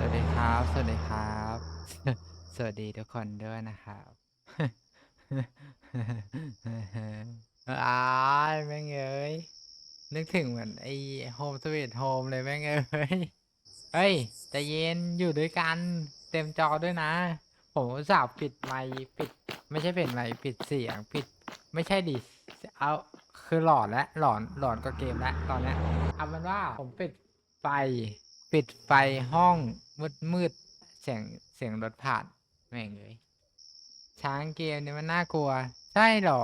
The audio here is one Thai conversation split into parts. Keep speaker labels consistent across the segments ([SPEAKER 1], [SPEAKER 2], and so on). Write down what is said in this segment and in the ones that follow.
[SPEAKER 1] สวัสดีครับ สวัสดีครับ สวัสดีทุกคนด้วยนะครับอ้ายแม่งเอ้ย นึกถึงเหมือนไอ้โฮมสวีทโฮมเลยแม่งเอ้ย เฮ้ยใจเย็นอยู่ด้วยกัน เต็มจอด้วยนะ ผมสาห์ปิดไมค์ปิด ไม่ใช่เปิดไมค์ปิดเสียงปิด ไม่ใช่ดิ เอาคือหลอนและหลอนหลอนก็เกมแล้วตอนนี้เอาเป็นว่าผมปิดไฟ ปิดไฟห้องมืดมืดเสียงเสียงรถผ่านแม่งเลยช้างเกมนี่มันน่ากลัว ใช่หรอ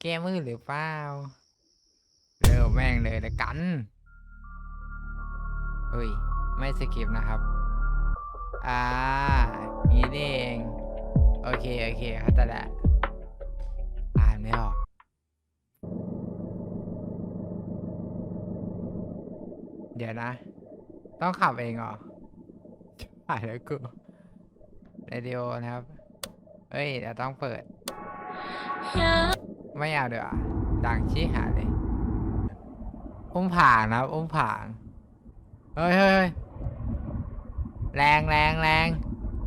[SPEAKER 1] เกมมืดหรือเปล่าเร็วแม่งเลยละกันเฮ้ย ไม่สกิปนะครับ อ่างี้นี่เอง โอเค โอเคเข้าใจแล้วอ่านไม่ออกเดี๋ยวนะ ต้องขับเองเหรอผ่านแล้วกูเรดิโอนะครับเอ้ยเดี๋ยวต้องเปิด ไม่เอาเดี๋ยวาดังชี้หายเลย อุ้มผางนะครับ อุ้มผางเฮ้ยเฮ้ยเฮ้ยแรงแรงแรง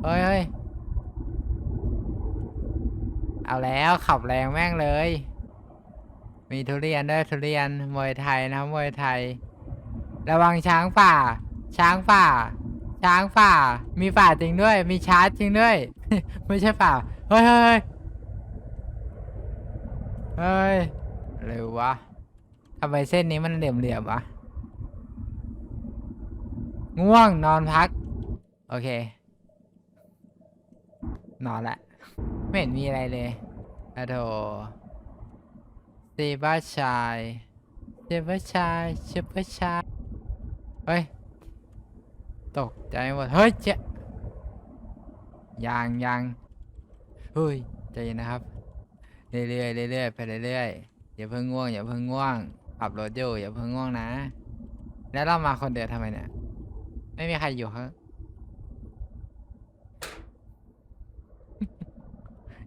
[SPEAKER 1] เฮ้ยเฮ้ยเอาแล้วขับแรงแม่งเลย มีทุเรียนด้วยทุเรียนมวยไทยนะครับมวยไทย ระวังช้างป่า ช้างป่า ช้างป่า มีป่าจริงด้วย มีชาร์จจริงด้วย ไม่ใช่ป่า เฮ้ยเฮ้ยเฮ้ยเร็ววะทำไมเส้นนี้มันเหลี่ยมเหลี่ยมๆวะ ง่วงนอนพัก โอเค นอนละ ไม่เห็นมีอะไรเลยอะโถเซบาชายเซบาชายเซบาชาย เฮ้ย ตกใจหมดเฮ้ยเจ๊ยังยังเฮ้ยใจเย็นนะครับ เรื่อยๆเรื่อยๆไปเรื่อยๆอย่าเพิ่งง่วง อย่าเพิ่งง่วงขับรถอยู่อย่าเพิ่งง่วงนะ แล้วเรามาคนเดียวทำไมเนี่ย ไม่มีใครอยู่ข้าง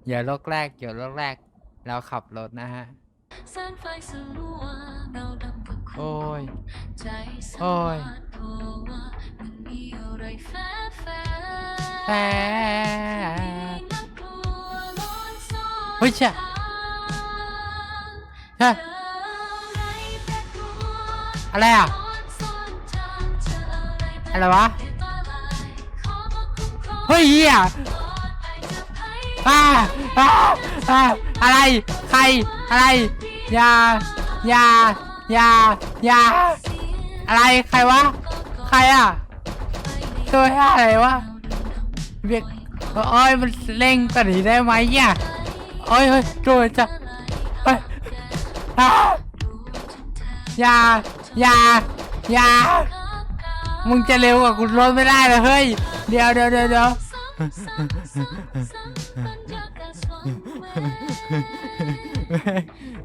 [SPEAKER 1] อย่าลกแรกอย่าลกแรก เราขับรถนะฮะ
[SPEAKER 2] แสงไฟสลัวเราดำกับคุณ
[SPEAKER 1] โอ้ย
[SPEAKER 2] ใจสั่น
[SPEAKER 1] โอ้ย
[SPEAKER 2] หวาดกลัวว่ามันมีอะไรแฝงแฝง
[SPEAKER 1] แฝง
[SPEAKER 2] น่ากลัวร้อนซ่
[SPEAKER 1] เฮ้ยเจ้า
[SPEAKER 2] ทาง
[SPEAKER 1] ฮะ
[SPEAKER 2] เจอะไร
[SPEAKER 1] อะอะ
[SPEAKER 2] อะไร
[SPEAKER 1] วะ
[SPEAKER 2] เฮ้
[SPEAKER 1] ยเหี้ย
[SPEAKER 2] อ่า
[SPEAKER 1] อ่าอ่าอะไร ใคร อะไรอย่าอย่าอย่าอย่าอะไร ใครวะ รอะตัวอะไรวะเบียกโอ้ยมันเร่งกว่านี้ได้ไหมเนี่ยโอ้ยเฮ้ยโดนจะเฮ้ยอย่าอย่าอย่ามึงจะเร็วกว่ากูรถไม่ได้เลยเฮ้ยเดี๋ยวเดี๋ยวเดี๋ยวเดี๋ยว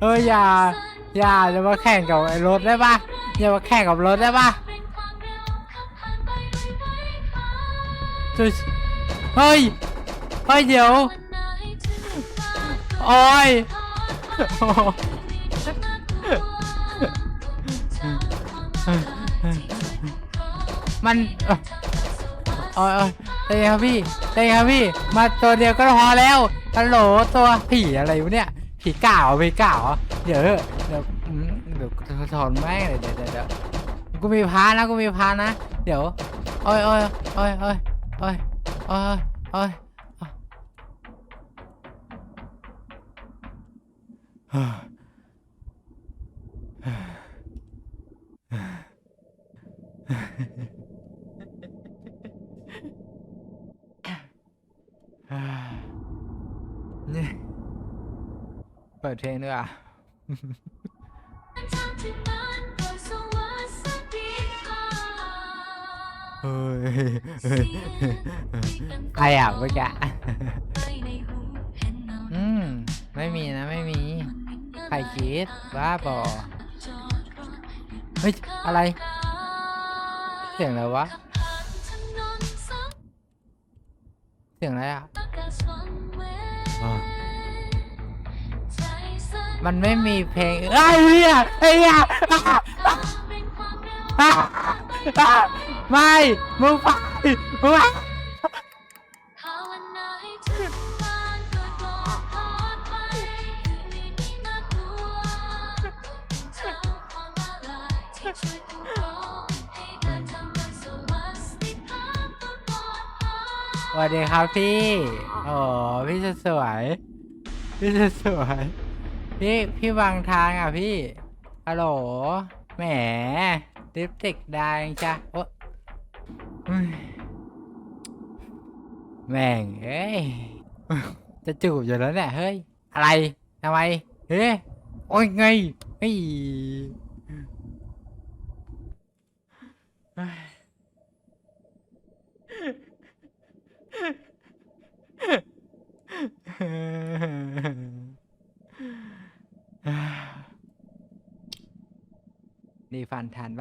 [SPEAKER 1] เฮ้ยอย่าอย่าจะมาแข่งกับไอ้รถได้ปะอย่ามาแข่งกับรถได้ปะ จุดเฮ้ย เฮ้ย เดี๋ยวโอ้ยมันเอ้ยเอ้ยเอ้ยเต้ครับพี่เต้ครับพี่ มาตัวเดียวก็พอแล้วฮัลโหลตัวผีอะไรวะเนี่ย ผีก่าวผีก่าวเดี๋ยวเดี๋ยวเดี๋ยวถอนแม่งเลยเดี๋ยวเดี๋ยวเดี๋ยวกูมีพานะกูมีพานะ เดี๋ยวโอ้ยโอ้ยโอ้ยโอ้ย โอ้ยโอ้ยโอ้ยนี่เปิดเพลงด้วยอะ เฮ้ยเฮ้ยใครอะเมื่อกี้อืมไม่มีนะไม่มี ใครคิดบ้าบอเฮ้ย อะไร เสียงอะไรวะ เสียงอะไรอะอ๋อมันไม่มีเพลงเอ้ยเฮียไอ้เหี้ยอะอะอะอะ ไม่มึงไปมึงไป
[SPEAKER 2] ภาวนาให้ทุกบ้านเกิดปลอดปลอดภัยคืนนี้นี่น่ากลัวเท้าความละลายที่ช่วยคุ้มครองให้เดินทางบนสวัสดิภาพตลอดไป
[SPEAKER 1] สวัสดีครับพี่โอ้พี่จะสวยพี่จะสวยพี่พี่วางทางอะพี่ฮัลโหลแหมลิปสติกแดงจ้ะโอ๊ะ เฮ้ยแม่งเอ้ยจะจูบอยู่แล้วเนี่ยเฮ้ยอ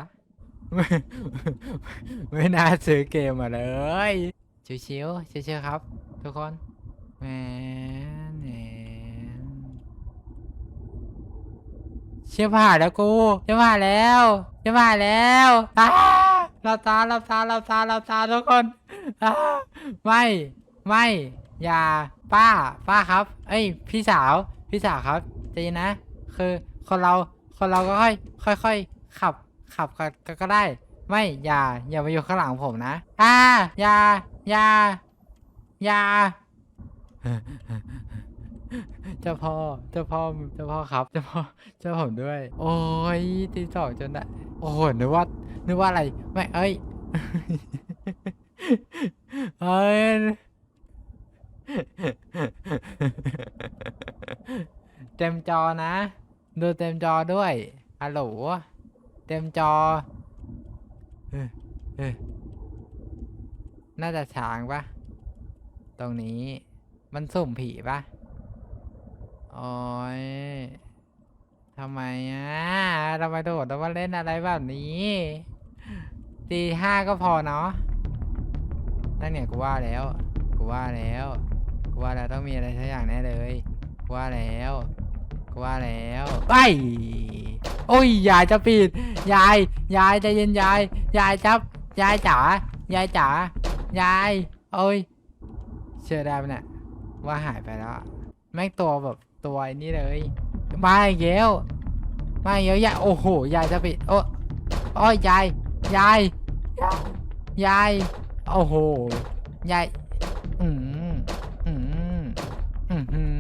[SPEAKER 1] ะ ไรทำไมเฮ้ยโอ้ยไงเฮ้ยเฮ้ยนี่ฟันทันปะไม่น่าซื้อเกมมาเลยชิวๆชิวๆครับ ทุกคนแหมแหมเชื่อผ่าแล้วกูเชื่อผ่าแล้วเชื่อผ่าแล้วอ้าเราตาเราตาเราตาเราตาทุกคนอ้าไม่ไม่อย่าป้าป้าครับ เอ้ย พี่สาว พี่สาวครับใจเย็นนะ คือคนเราคนเราก็ค่อยค่อยค่อยขับ ขับก็ก็ได้ ไม่อย่า อย่ามาอยู่ข้างหลังผมนะอ่าอย่าอย่าอย่าเจ้าพ่อเจ้าพ่อเจ้าพ่อครับเจ้าพ่อเจ้าผมด้วย โอ้ยตีสองจนได้โอ้โหนึกว่านึกว่าอะไร ไม่เอ้ยเอ้ยเต็มจอนะ ดูเต็มจอด้วยฮัลโหล เต็มจอเออเออน่าจะช้างปะตรงนี้มันสุ่มผีปะโอ้ยทำไมอะทำไมโดดแล้วมาเล่นอะไรแบบนี้ตีห้าก็พอเนาะนั่นเนี่ยกูว่าแล้ว กูว่าแล้ว กูว่าแล้วต้องมีอะไรสักอย่างแน่เลย กูว่าแล้ว กูว่าแล้วไป โอ้ยยายจะปิดยาย ยายใจเย็นยาย ยายจับ ยายจ๋ายายจ๋ายายโอ้ย เชื่อได้ปะเนี่ยว่าหายไปแล้วแม่งตัวแบบตัวไอ้นี้เลยมาอีกแล้วมาอีกแล้วยายโอ้โหยายจะปิดโอ้โอ้ยยายยายยายโอ้โหยายอืมอืมอืมอืม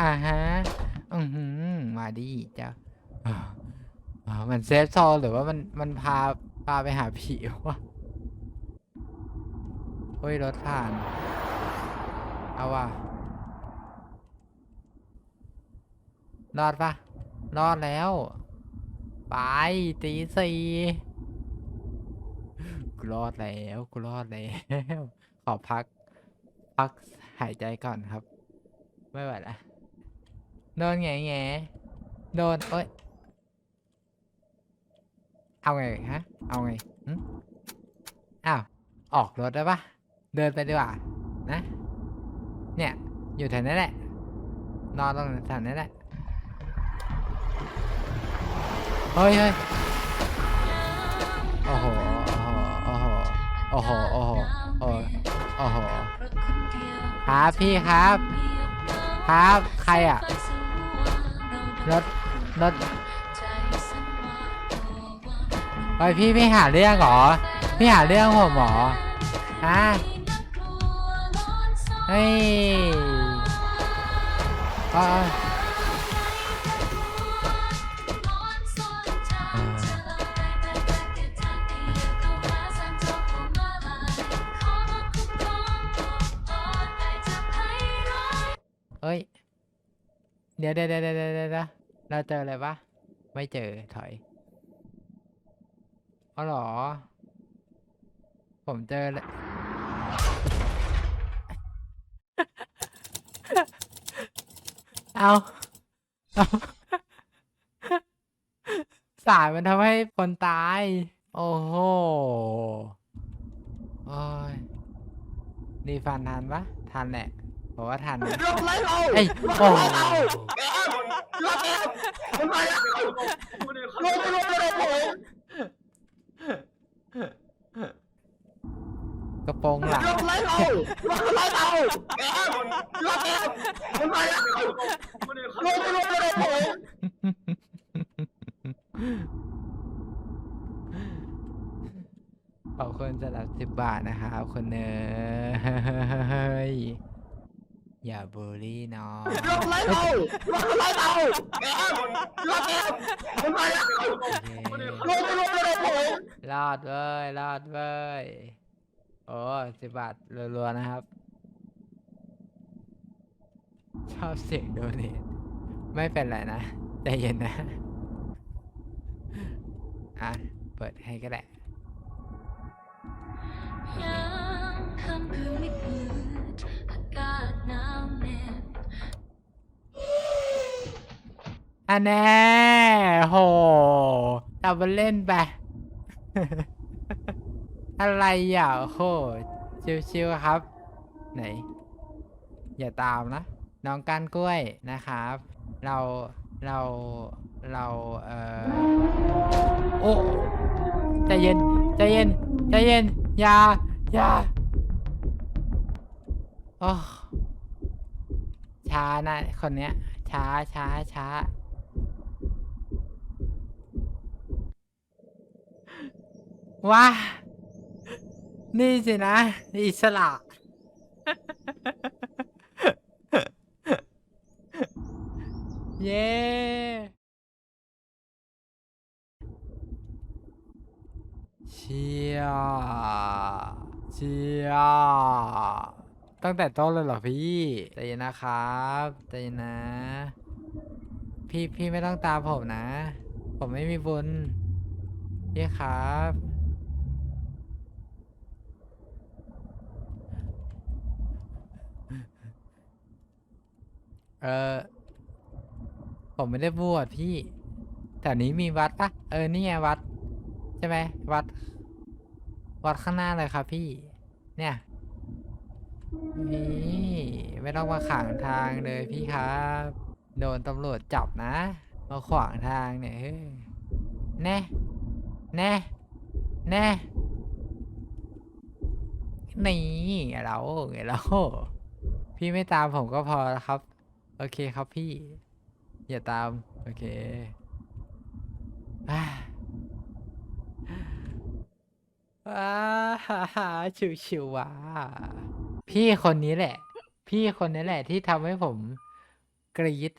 [SPEAKER 1] อ่าฮะอืมมาดิเจ้า อ่าอ่ามันเซฟโซนหรือว่ามันมันพาพาไปหาผีวะเฮ้ยรถผ่าน เอาว่ะรอดปะรอดแล้ว ไปตีสี่กูรอดแล้วกูรอดแล้ว ขอพัก พักหายใจก่อนครับ ไม่ไหวละโดนแง่แง่โดนเอ้ย เอาไงฮะ เอาไงอ้าว ออกรถได้ปะเดินไปดีกว่า นะ เนี่ย อยู่แถวนั้นแหละ นอนตรงแถวนั้นแหละ เฮ้ยเฮ้ยโอ้โห โอ้โห โอ้โห โอ้โห โอ้โห โอ้โห ครับพี่ครับ ครับ ใครอะ รถ รถ เฮ้ยพี่พี่หาเรื่องเหรอ พี่หาเรื่องผมเหรอฮะเฮ้ยเอ้ยเฮ้ยเดี๋ยวเดี๋ยวเดี๋ยวเดี๋ยวเดี๋ยวเดี๋ยวเราเจออะไรปะไม่เจอถอย อ๋อเหรอ ผมเจอเลยเอาเอาสายมันทำให้คนตาย โอ้โหโอ้ยดีฟันทันปะทันแหละบอกว่าทันนะ
[SPEAKER 3] รถไล่เรา
[SPEAKER 1] เอ้ย
[SPEAKER 3] รถ
[SPEAKER 1] โอ้
[SPEAKER 3] ไล่เรารถแล้วมันมาแล้วรถไม่รถไม่รถผม
[SPEAKER 1] กระ โปรงหลัง
[SPEAKER 3] รถไล่เรารถไล่เราแอมรถแอมมันมาแล้วรถรถรถรถผม
[SPEAKER 1] ขอบคุณสำหรับสิบบาทนะครับคุณเนยอย่าบูลลี่น้อง
[SPEAKER 3] รถไล่เรารถไล่เราแอมรถแอมมันมาแล้ว
[SPEAKER 1] โอเค
[SPEAKER 3] รถรถรถผม
[SPEAKER 1] รอดเว้ยรอดเว้ย โอ้สิบบาทรัวๆนะครับ ชอบเสียงโดเนทไม่เป็นไรนะ ใจเย็นนะ อะ เปิดให้ก็ได้
[SPEAKER 2] ยามค่ำคืนไม่มืดอากาศหนาวเหน็บ
[SPEAKER 1] อันแน่โหเอาไปเล่นไป อะไรอะโหชิวๆครับ ไหน อย่าตามนะ น้องก้านกล้วยนะครับ เราเราเราเออโอ้ใจเย็นใจเย็นใจเย็นอย่าอย่าโอ้ช้านะคนเนี้ย ช้าช้าช้าว้า นี่สินะ อิสระ เย้เชียเชียตั้งแต่ต้นเลยเหรอพี่ใจเย็นนะครับใจเย็นนะ พี่พี่ไม่ต้องตามผมนะ ผมไม่มีบุญพี่ครับ เออ ผมไม่ได้บวชพี่ แถวนี้มีวัดปะเออ นี่ไงวัด ใช่ไหม วัด วัดข้างหน้าเลยครับพี่ เนี่ย นี่ไม่ต้องมาขวางทางเลยพี่ครับ โดนตำรวจจับนะ มาขวางทางเนี่ยเฮ้ยแน่ แน่ แน่ นี่ไงเราไงเรา พี่ไม่ตามผมก็พอแล้วครับ โอเคครับพี่ อย่าตาม โอเคอว้าฮ่าฮ่าชิวชิวๆว่ะพี่คนนี้แหละ พี่คนนี้แหละที่ทำให้ผมกรี๊ด